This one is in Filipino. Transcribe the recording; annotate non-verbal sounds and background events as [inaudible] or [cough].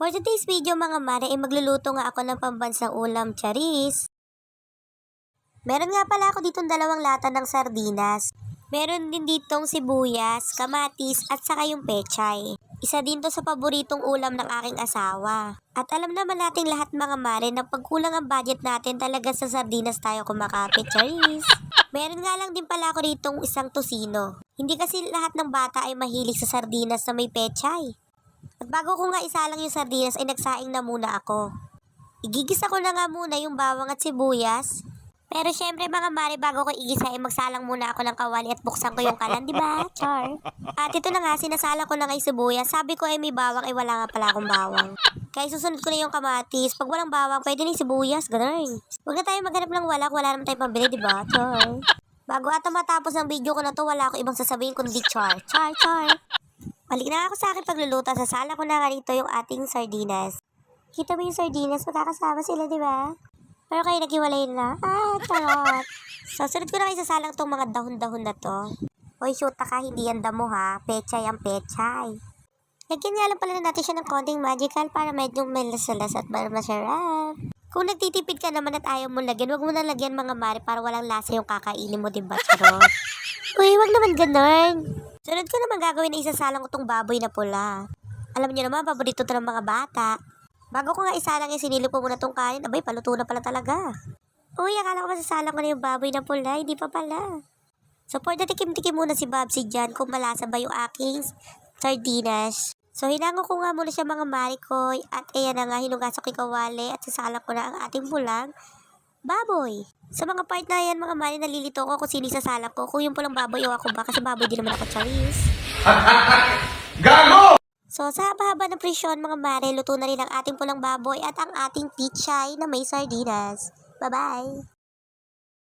For today's video mga mare ay magluluto nga ako ng pambansang ulam charis. Meron nga pala ako ditong dalawang lata ng sardinas. Meron din ditong sibuyas, kamatis at saka yung pechay. Isa din to sa paboritong ulam ng aking asawa. At alam naman natin lahat mga mare na pagkulang ang budget natin talaga sa sardinas tayo kumakapit, charis. Meron nga lang din pala ako ditong isang tosino. Hindi kasi lahat ng bata ay mahilig sa sardinas na may pechay. At bago ko nga isalang yung sardinas ay nagsaing na muna ako. Igigisa ko na nga muna yung bawang at sibuyas. Pero syempre mga mare bago ko igisa ay magsalang muna ako ng kawali at buksan ko yung kalan, di ba? [laughs] Char. At ito na nga, sinasalang ko na nga yung sibuyas. Sabi ko ay may bawang ay wala nga pala akong bawang. Kaya susunod ko na yung kamatis. Pag walang bawang, pwede na yung sibuyas. Ganun. Huwag na tayo maghanap ng wala wala naman tayong pambili, di ba? Char. Bago ata matapos ang video ko na to, wala ako ibang sasabihin kundi char. Char, char. Balik na ako sa akin pagluluto. Sasala ko na nga rito yung ating sardinas. Kita mo yung sardinas? Magkakasama sila, di ba? Pero kayo naghiwalay na. Ah, charot. [laughs] so, sunod ko na kayo sasalang tong mga dahon-dahon na to. Hoy, shoot ka, hindi yan damo ha. Pechay ang pechay. Lagyan nga lang pala na natin siya ng konting magical para medyo may lasalas at para masarap. Kung nagtitipid ka naman at ayaw mo lagyan, wag mo na lagyan mga mari para walang lasa yung kakainin mo, di ba, charot? [laughs] Uy, wag naman ganun. Sunod ko naman gagawin na isasalang ko tong baboy na pula. Alam niyo naman, paborito to ng mga bata. Bago ko nga isalang yung sinilip ko muna tong kanin, abay, paluto na pala talaga. Uy, akala ko masasalang ko na yung baboy na pula, hindi pa pala. So, for the tikim-tikim muna si Babsi dyan kung malasa ba yung aking sardinas. So, hinango ko nga muna siya mga marikoy at ayan na nga, hinugasan ko yung kawali at sasalang ko na ang ating pulang baboy. Sa mga part na yan, mga mari, nalilito ko kung sino sasalang ko. Kung yung pulang baboy o ako ba, kasi baboy din naman ako, charis. [laughs] Gago! So, sa haba-haba ng presyon, mga mare, luto na rin ang ating pulang baboy at ang ating pichay na may sardinas. Bye-bye!